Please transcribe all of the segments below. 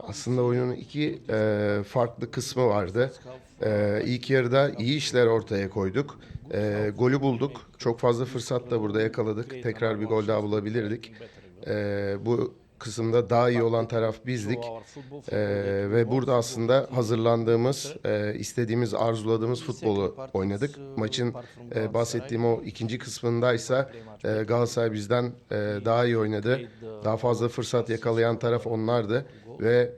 Aslında oyunun iki e, farklı kısmı vardı. E, ilk yarıda iyi işler ortaya koyduk. E, golü bulduk. Çok fazla fırsat da burada yakaladık. Tekrar bir gol daha bulabilirdik. E, bu kısımda daha iyi olan taraf bizdik. E, ve burada aslında hazırlandığımız, e, istediğimiz, arzuladığımız futbolu oynadık. Maçın e, bahsettiğim o ikinci kısmındaysa e, Galatasaray bizden e, daha iyi oynadı. Daha fazla fırsat yakalayan taraf onlardı ve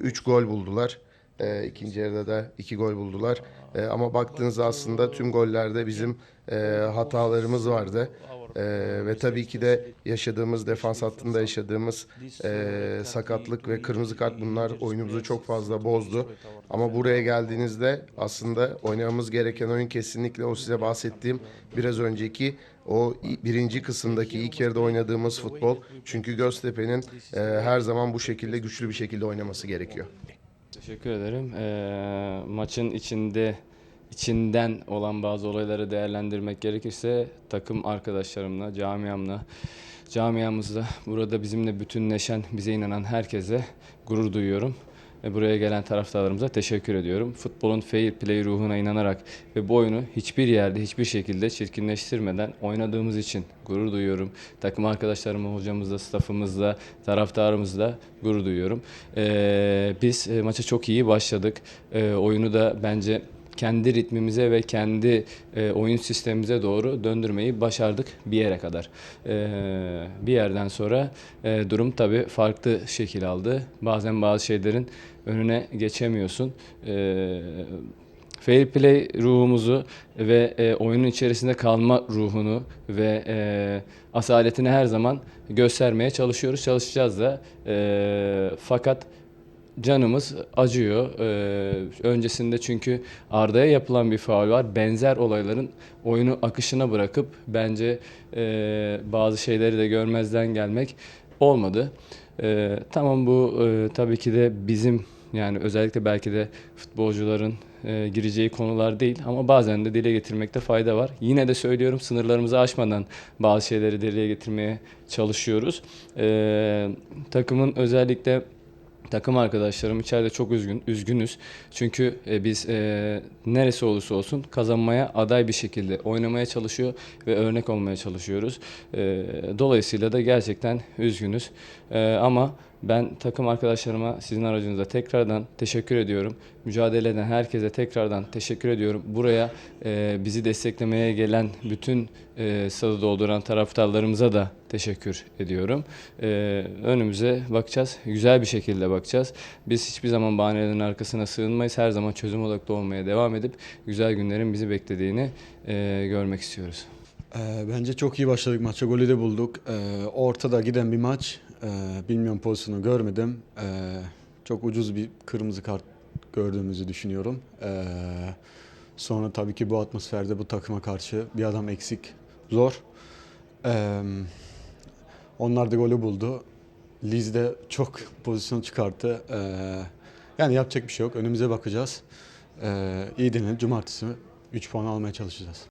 3 gol buldular. E, ikinci yarıda da 2 gol buldular. E, ama baktığınızda aslında tüm gollerde bizim e, hatalarımız vardı. E, ve tabii ki de yaşadığımız defans hattında yaşadığımız e, sakatlık ve kırmızı kart bunlar oyunumuzu çok fazla bozdu. Ama buraya geldiğinizde aslında oynamamız gereken oyun kesinlikle o size bahsettiğim biraz önceki o birinci kısımdaki ilk yarıda oynadığımız futbol. Çünkü Göztepe'nin e, her zaman bu şekilde güçlü bir şekilde oynaması gerekiyor. Teşekkür ederim. Ee, maçın içinde içinden olan bazı olayları değerlendirmek gerekirse takım arkadaşlarımla, camiamla, camiamızla, burada bizimle bütünleşen, bize inanan herkese gurur duyuyorum. Ve buraya gelen taraftarlarımıza teşekkür ediyorum. Futbolun fair play ruhuna inanarak ve bu oyunu hiçbir yerde, hiçbir şekilde çirkinleştirmeden oynadığımız için gurur duyuyorum. Takım arkadaşlarımla, hocamızla, staffımızla, taraftarımızla gurur duyuyorum. Ee, biz e, maça çok iyi başladık. Ee, oyunu da bence kendi ritmimize ve kendi e, oyun sistemimize doğru döndürmeyi başardık bir yere kadar. Ee, bir yerden sonra e, durum tabii farklı şekil aldı. Bazen bazı şeylerin önüne geçemiyorsun. Ee, Fair play ruhumuzu ve e, oyunun içerisinde kalma ruhunu ve e, asaletini her zaman göstermeye çalışıyoruz, çalışacağız da. E, fakat canımız acıyor. Ee, öncesinde çünkü Arda'ya yapılan bir faul var. Benzer olayların oyunu akışına bırakıp bence e, bazı şeyleri de görmezden gelmek olmadı. Ee, tamam bu e, tabii ki de bizim yani özellikle belki de futbolcuların e, gireceği konular değil ama bazen de dile getirmekte fayda var. Yine de söylüyorum sınırlarımızı aşmadan bazı şeyleri dile getirmeye çalışıyoruz. Ee, takımın özellikle Takım arkadaşlarım içeride çok üzgün, üzgünüz. Çünkü e, biz e, neresi olursa olsun kazanmaya aday bir şekilde oynamaya çalışıyor ve örnek olmaya çalışıyoruz. E, dolayısıyla da gerçekten üzgünüz. E, ama ben takım arkadaşlarıma sizin aracınızda tekrardan teşekkür ediyorum. Mücadele eden herkese tekrardan teşekkür ediyorum. Buraya e, bizi desteklemeye gelen bütün e, stadı dolduran taraftarlarımıza da teşekkür ediyorum. E, önümüze bakacağız. Güzel bir şekilde bakacağız. Biz hiçbir zaman bahanelerin arkasına sığınmayız. Her zaman çözüm odaklı olmaya devam edip güzel günlerin bizi beklediğini e, görmek istiyoruz. Ee, bence çok iyi başladık maça. Golü de bulduk. Ee, ortada giden bir maç. Ee, bilmiyorum pozisyonu görmedim. Ee, çok ucuz bir kırmızı kart gördüğümüzü düşünüyorum. Ee, sonra tabii ki bu atmosferde bu takıma karşı bir adam eksik. Zor. Onlar da golü buldu. Liz de çok pozisyon çıkarttı. Yani yapacak bir şey yok. Önümüze bakacağız. Ee, iyi dinlenip cumartesi 3 puan almaya çalışacağız.